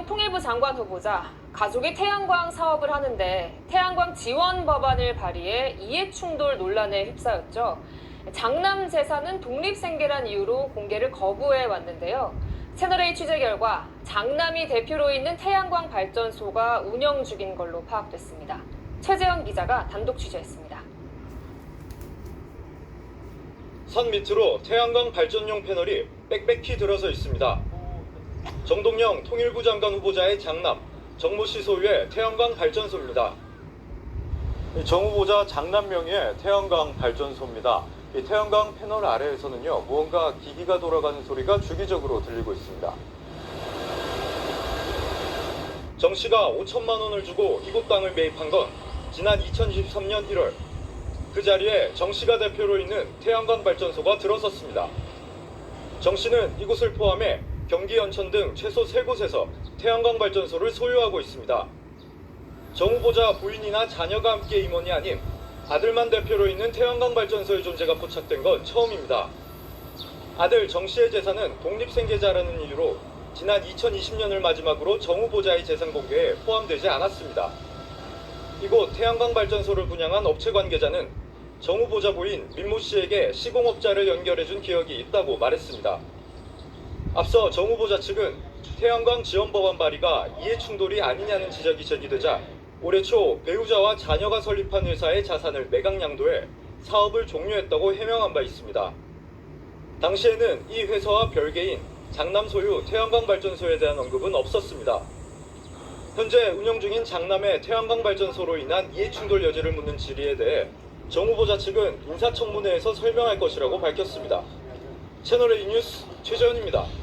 정동영 통일부 장관 후보자 가족이 태양광 사업을 하는데 태양광 지원 법안을 발의해 이해충돌 논란에 휩싸였죠. 장남 재산은 독립생계란 이유로 공개를 거부해 왔는데요. 채널A 취재 결과 장남이 대표로 있는 태양광 발전소가 운영 중인 걸로 파악됐습니다. 최재현 기자가 단독 취재했습니다. 산 밑으로 태양광 발전용 패널이 빽빽히 들어서 있습니다. 정동영 통일부 장관 후보자의 장남 정모 씨 소유의 태양광 발전소입니다. 이정 후보자 장남 명의의 태양광 발전소입니다. 이 태양광 패널 아래에서는요 무언가 기기가 돌아가는 소리가 주기적으로 들리고 있습니다. 정 씨가 5천만 원을 주고 이곳 땅을 매입한 건 지난 2023년 1월 그 자리에 정 씨가 대표로 있는 태양광 발전소가 들어섰습니다. 정 씨는 이곳을 포함해 경기 연천 등 최소 3곳에서 태양광 발전소를 소유하고 있습니다. 정 후보자 부인이나 자녀가 함께 임원이 아닌 아들만 대표로 있는 태양광 발전소의 존재가 포착된 건 처음입니다. 아들 정 씨의 재산은 독립생계자라는 이유로 지난 2020년을 마지막으로 정 후보자의 재산 공개에 포함되지 않았습니다. 이곳 태양광 발전소를 분양한 업체 관계자는 정 후보자 부인 민모 씨에게 시공업자를 연결해준 기억이 있다고 말했습니다. 앞서 정 후보자 측은 태양광 지원 법안 발의가 이해 충돌이 아니냐는 지적이 제기되자 올해 초 배우자와 자녀가 설립한 회사의 자산을 매각 양도해 사업을 종료했다고 해명한 바 있습니다. 당시에는 이 회사와 별개인 장남 소유 태양광 발전소에 대한 언급은 없었습니다. 현재 운영 중인 장남의 태양광 발전소로 인한 이해 충돌 여지를 묻는 질의에 대해 정 후보자 측은 인사청문회에서 설명할 것이라고 밝혔습니다. 채널A 뉴스 최재현입니다.